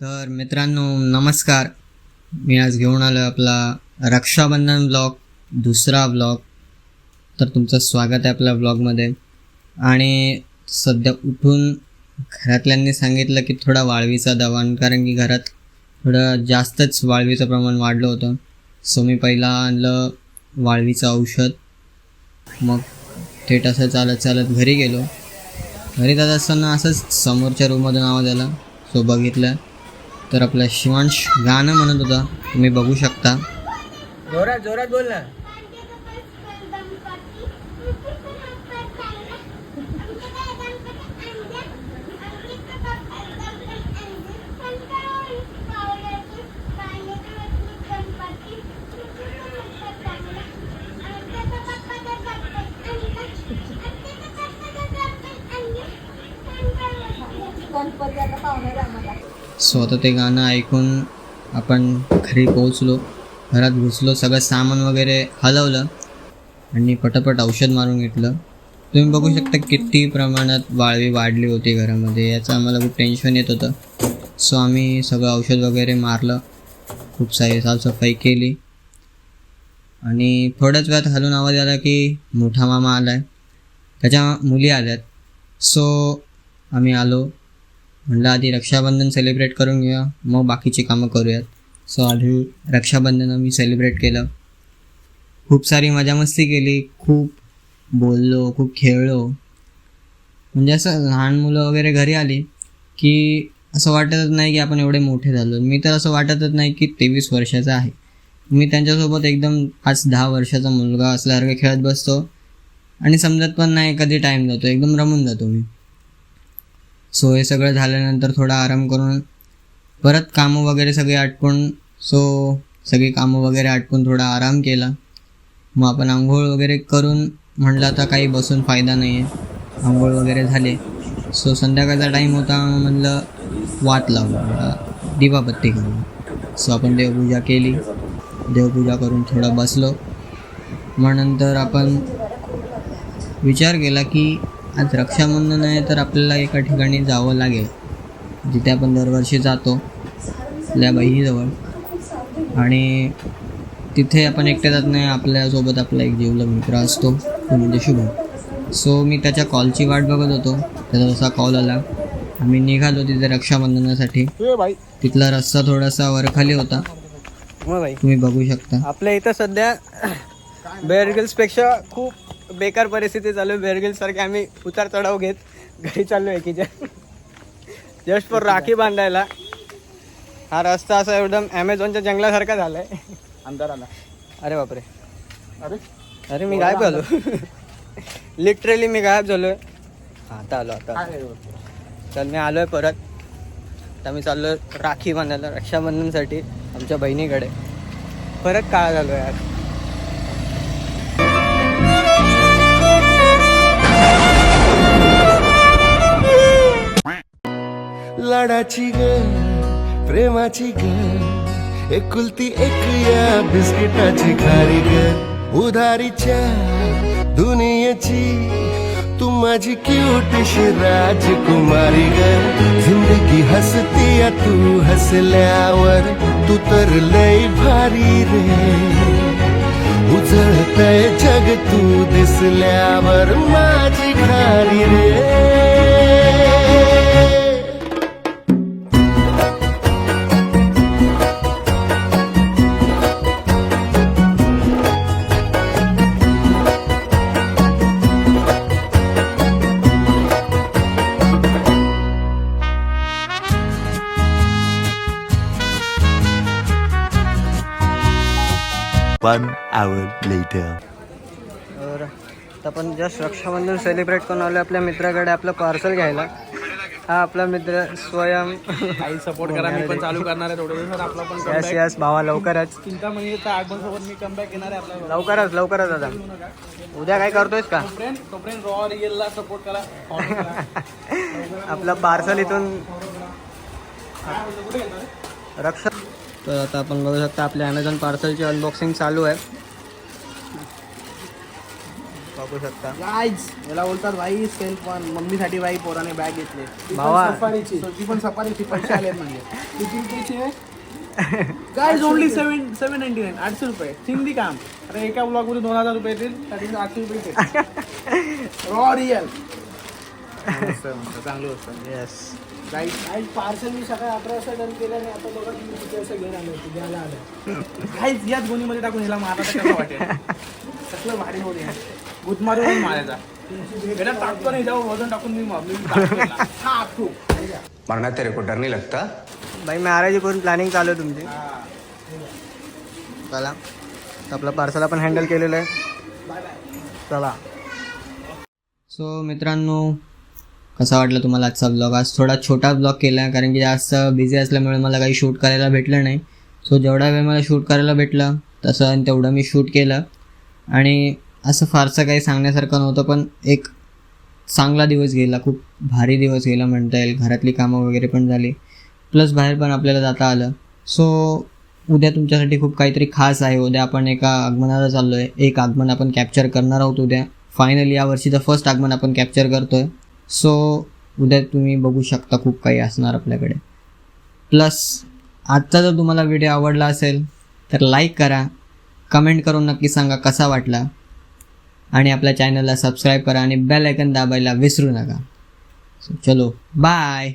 तर मित्रांनो नमस्कार. मी आज घेऊन आलो आपला रक्षाबंधन ब्लॉग दुसरा ब्लॉग तर तुमचं स्वागत आहे आपल्या ब्लॉगमध्ये आणि सध्या उठून घरातल्यांनी सांगितलं की थोडा वाळवीचा दवाण कारण की घरात थोडं जास्तच वाळवीचं प्रमाण वाढलं होतं. सो मी पहिला आणलं वाळवीचं औषध. मग थेट असं चालत चालत घरी गेलो. घरी जात असताना असंच समोरच्या रूममधून आवाज आला. सो बघितलं. तर आपला शिवांश गाणं म्हणत होता तुम्ही बघू शकता. जोरात जोरात बोल ना. सो आता ते गाणं ऐकून आपण घरी पोहोचलो. घरात घुसलो सगळं सामान वगैरे हलवलं आणि पटापट औषध मारून घेतलं. तुम्ही बघू शकता किती प्रमाणात वाळवी वाढली होती घरामध्ये. याचं आम्हाला खूप टेन्शन येत होतं. सो आम्ही सगळं औषध वगैरे मारलं. खूप सारी साफसफाई केली. आणि थोड्याच वेळात हलून आवाज आला की मोठा मामा आला आहे त्याच्या मुली आल्यात. सो आम्ही आलो. म्हणलं आधी रक्षाबंधन सेलिब्रेट करून घेऊया. मग बाकीची कामं करूयात. सो आधी रक्षाबंधन आम्ही सेलिब्रेट केलं. खूप सारी मजा मस्ती केली. खूप बोललो खूप खेळलो. म्हणजे असं लहान मुलं वगैरे घरी आली की असं वाटतच नाही की आपण एवढे मोठे झालो. मी तर असं वाटतच नाही की तेवीस वर्षाचा आहे. मी त्यांच्यासोबत एकदम पाच दहा वर्षाचा मुलगा असल्यासारखं खेळत बसतो. आणि समजत पण नाही कधी टाईम जातो. एकदम रमून जातो मी. सो हे सगळं झाल्यानंतर थोडा आराम करून परत कामं वगैरे सगळे आटपून सो सगळी कामं वगैरे आटपून थोडा आराम केला. मग आपण आंघोळ वगैरे करून म्हणलं आता काही बसून फायदा नाही आहे आंघोळ वगैरे झाले. सो संध्याकाळचा टाईम होता म्हणलं वाट लावलं दिवाबत्ती करून सो आपण देवपूजा केली. देवपूजा करून थोडा बसलो. मग नंतर आपण विचार केला की आज रक्षाबंधन आहे तर आपल्याला एका ठिकाणी जावं लागेल. जिथे आपण दरवर्षी जातो आपल्या बहिणीजवळ आणि तिथे आपण एकटे जात नाही आपल्यासोबत आपला एक जीवलग मित्र असतो तो म्हणजे शुभम. सो मी त्याच्या कॉलची वाट बघत होतो. त्याचा जसा कॉल आला. आम्ही निघालो तिथे रक्षाबंधनासाठी तिथला रस्ता थोडासा वरखाली होता. भाई तुम्ही बघू शकता. आपल्या इथं सध्या बेअरपेक्षा खूप बेकार परिस्थिती चालू आहे. बेअर गिल्स सारखे आम्ही उतार चढाव घेत घरी चाललो एकीच्या जस्ट फॉर राखी बांधायला. हा रस्ता असा एकदम ॲमेझॉनच्या जंगलासारखा झालाय. अंधार आला अरे बापरे. अरे. अरे मी गायब झालो. लिटरली मी गायब झालोय. हा आता आलो आता आलो. चल मी आलोय परत. आता मी चाललो राखी बांधायला रक्षाबंधनसाठी आमच्या बहिणीकडे. परत काळ झालो यार लाडाची ग प्रेमाची ग एकुलती एक या बिस्किटाची खारी ग. उधारीच्या दुनियेची तू माझी क्यूटशी राजकुमारी ग. जिंदगी हसती या तू हसल्यावर तू तर लय भारी रे. उजळतय जग तू दिसल्यावर माझी One hour later. तर आता आपण जस्ट रक्षाबंधन सेलिब्रेट करून आलो आपल्या मित्राकडे आपलं पार्सल घ्यायला. हा आपला मित्र स्वयं. आई सपोर्ट करा मी पण चालू करणार आहे थोडे दिवसात आपला पण यस यस भावा लवकरच. चिंतामणीच्या आगमन सोबत मी कमबॅक येणार आहे आपला लवकरच लवकरच आता. उद्या काय करतोयस का? तोपर्यंत रॉ रिअलला सपोर्ट करा. आपलं पार्सल इथून रक्षा तर आता आपण बघू शकता आपल्या ॲमेझॉन पार्सलची अनबॉक्सिंग चालू आहे. बघू शकता. गाईज याला बोलतात भाई सेल्फ पण. मम्मीसाठी भाई पोराने बॅग घेतली. ती पण भावा. सफारीची. ती पण सफारीची पैसे आले म्हणजे किती रुपयाची आहे? Guys only seven seven ninety nine आठशे रुपये. सिंधी काम. अरे एका दोन हजार रुपये येतील. त्यासाठी आठशे रुपये रॉ रिअल चांगलं होतं येस गाईज गाईज पार्सल मी सकाळी अकरा वाजता डन केलं आणि आता बघा तुम्ही किती वाजता घेऊन आलो होते घ्यायला आलं गाईज याच गोणीमध्ये टाकून हिला मारा कसं वाटेल सगळं भारी होते भूत मारून मारायचा याला टाकतो नाही जाऊ वजन टाकून मी मारली टाकतो मरना तेरे को डर नहीं लगता बाई महाराजी करून प्लॅनिंग चालू आहे तुमची. चला. आपलं पार्सल आपण हँडल केलेलं आहे. चला. सो मित्रांनो कसा वाटला तुम्हाला आजचा ब्लॉग आज थोडा छोटा ब्लॉग केला आहे कारण की जास्त बिझी असल्यामुळे मला काही शूट करायला भेटलं नाही. सो जेवढा वेळ मला शूट करायला भेटलं तसं तेवढं मी शूट केलं. आणि असं फारसं काही सांगण्यासारखं नव्हतं पण एक चांगला दिवस गेला. खूप भारी दिवस गेला म्हणता येईल. घरातली कामं वगैरे पण झाली. प्लस बाहेर पण आपल्याला जाता आलं. सो उद्या तुमच्यासाठी खूप काहीतरी खास आहे. उद्या आपण एका आगमनाला चाललो आहे एक आगमन आपण कॅप्चर करणार आहोत उद्या. फायनली या वर्षीचं फर्स्ट आगमन आपण कॅप्चर करतो आहे सो उद्या तुम्ही बघू शकता खूप काही असणार आपल्याकडे. प्लस आजचा जर तुम्हाला व्हिडिओ आवडला असेल तर लाईक करा. कमेंट करून नक्की सांगा कसा वाटला. आणि आपल्या चॅनलला सबस्क्राईब करा आणि बेल आयकन दाबायला विसरू नका. सो चलो बाय